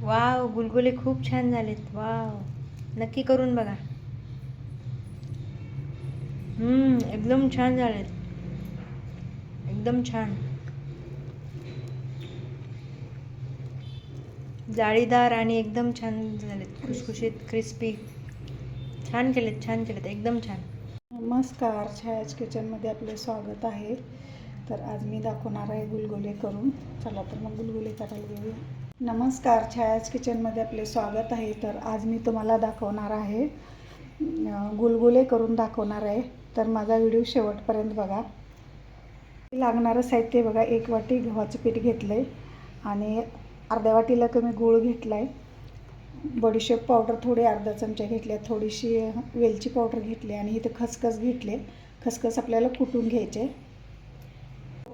Wow गुलगुले खूप छान झालेत. वाव नक्की करून बघा. हम्म, एकदम छान झालेत. एकदम छान. जाळीदार आणि एकदम छान झालेत. खुशखुशीत क्रिस्पी छान केलेत छान केलेत. एकदम छान. नमस्कार छायाज किचनमध्ये आपले स्वागत आहे. तर आज मी दाखवणार आहे गुलगुले करून. चला तर मग गुलगुले करायला घेऊया. नमस्कार छायाज किचनमध्ये आपले स्वागत आहे. तर आज मी तुम्हाला दाखवणार आहे गुलगुले करून दाखवणार आहे. तर माझा व्हिडिओ शेवटपर्यंत बघा. लागणारं साहित्य बघा एक वाटी गव्हाचं पीठ घेतलं आहे आणि अर्ध्या वाटीला कमी गूळ घेतला आहे बडीशेप पावडर थोडी अर्धा चमचा घेतल्या थोडीशी वेलची पावडर घेतली आणि इथं खसखस घेतले खसखस आपल्याला कुटून घ्यायचे.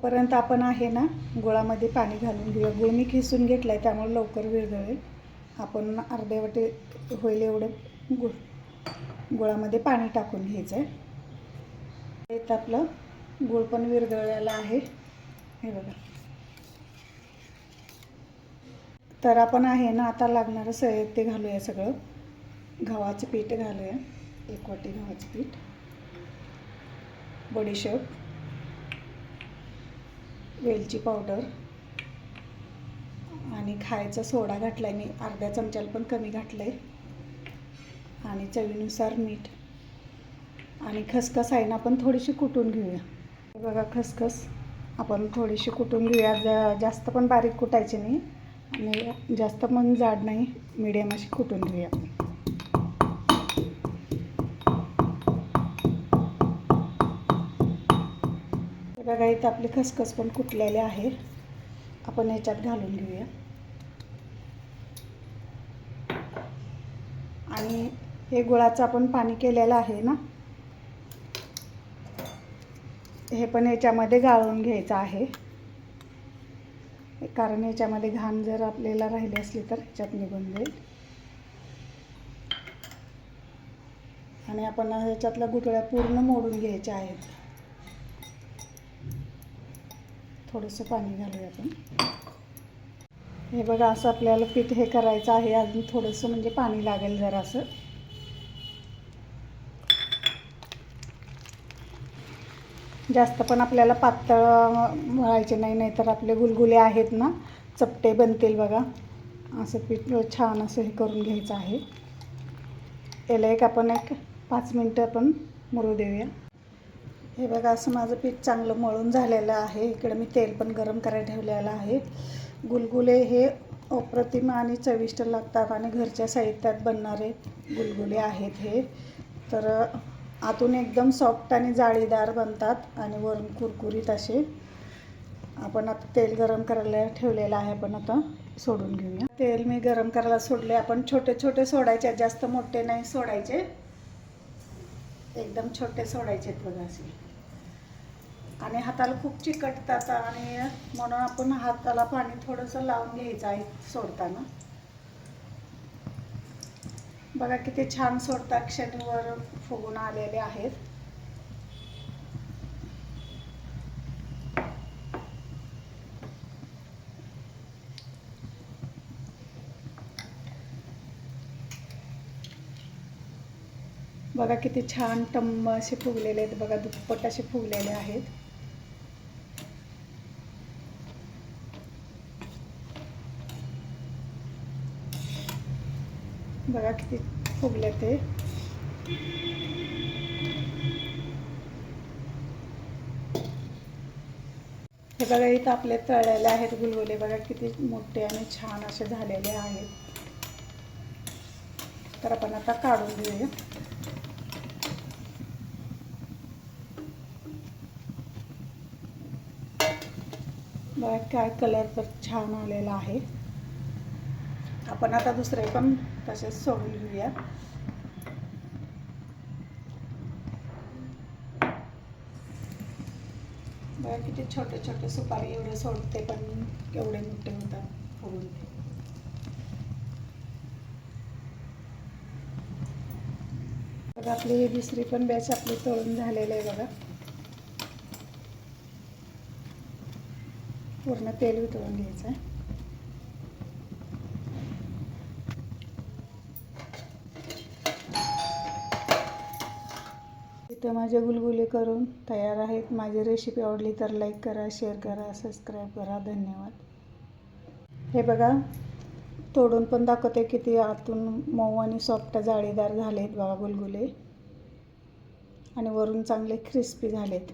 पर्यंत आपण आहे ना गुळामध्ये पाणी घालून घेऊया. गुळ मी खिसून घेतला आहे त्यामुळे लवकर विरघळेल. आपण अर्धे वाटे होईल एवढं गुळ. गुळामध्ये पाणी टाकून घ्यायचं आहे इथं आपलं गुळ पण विरघळलेला आहे. हे बघा. तर आपण आहे ना आता लागणारं साहित्य घालूया सगळं. गव्हाचं पीठ घालूया. एक वाटी गव्हाचं पीठ. बडीशेप. वेलची पावडर आणि खायचा सोडा घातला आहे मी. अर्ध्या चमच्याला पण कमी घातलं आहे आणि चवीनुसार मीठ आणि खसखस आहे ना आपण थोडीशी कुटून घेऊया. बघा खसखस आपण थोडीशी कुटून घेऊया. जा जास्त पण बारीक कुटायची नाही. आणि जास्त पण जाड नाही मीडियम अशी कुटून घेऊया आपण. बघा इथं आपली खसखस पण कुटलेले आहे. आपण ह्याच्यात घालून घेऊया. आणि हे गुळाचं आपण पाणी केलेलं आहे ना? हे पण याच्यामध्ये गाळून घ्यायचं आहे. कारण याच्यामध्ये घाण जर आपल्याला राहिली असली तर ह्याच्यात निघून जाईल. आणि आपण ह्याच्यातल्या गुठळ्या पूर्ण मोडून घ्यायच्या आहेत. थोडंसं पाणी घालूया आपण. हे बघा असं आपल्याला पीठ हे करायचं आहे. अजून थोडंसं म्हणजे पाणी लागेल जरा असं जास्त पण आपल्याला पातळ मळायचे नाही नाही तर आपले गुलगुले आहेत ना चपटे बनतील बघा. असं पीठ छान असं हे करून घ्यायचं आहे. याला एक आपण एक पाच मिनटं आपण मुरू देऊया. हे बघा असं माझं पीठ चांगलं मळून झालेलं आहे. इकडे मी तेल पण गरम करायला ठेवलेलं आहे. गुलगुले हे अप्रतिम आणि चविष्ट लागतात आणि घरच्या साहित्यात बनणारे गुलगुले आहेत हे. तर आतून एकदम सॉफ्ट आणि जाळीदार बनतात आणि वरून कुरकुरीत असे. आपण आता तेल गरम करायला ठेवलेलं आहे आपण आता सोडून घेऊया. तेल मी गरम करायला सोडले. आपण छोटे छोटे सोडायचे जास्त मोठे नाही सोडायचे. एकदम छोटे सोडायचे आहेत बघा असे. आणि हाताला खूप चिकटतात आणि म्हणून आपण हाताला पाणी थोडंसं लावून घ्यायचं आहे सोडताना. बघा किती छान सोडता क्षणीवर फुगून आलेले आहेत. बघा किती छान टम्म असे फुगलेले आहेत बघा दुप्पट असे फुगलेले आहेत. बघा किती फुगले ते. हे बघा इथं आपले तळलेले आहेत गुलगुले बघा किती मोठे आणि छान असे झालेले आहेत. तर आपण आता काढून घेऊया. बघा काय कलर तर छान आलेला आहे. आपण आता दुसरे पण तसेच सोडून घेऊया. बघा किती छोटे छोटे सुपारी एवढे सोडते पण एवढे मोठे होतात फुगून बघा आपली ही दुसरी पण बॅच आपली तळून झालेली आहे बघा. पूर्ण तेल वितळून घ्यायचं आहे. इथं माझे गुलगुले करून तयार आहेत. माझी रेसिपी आवडली तर लाईक करा शेअर करा सबस्क्राईब करा. धन्यवाद. हे बघा तोडून पण दाखवते किती आतून मऊ आणि सॉफ्ट जाळीदार झालेत बघा गुलगुले. आणि वरून चांगले क्रिस्पी झालेत.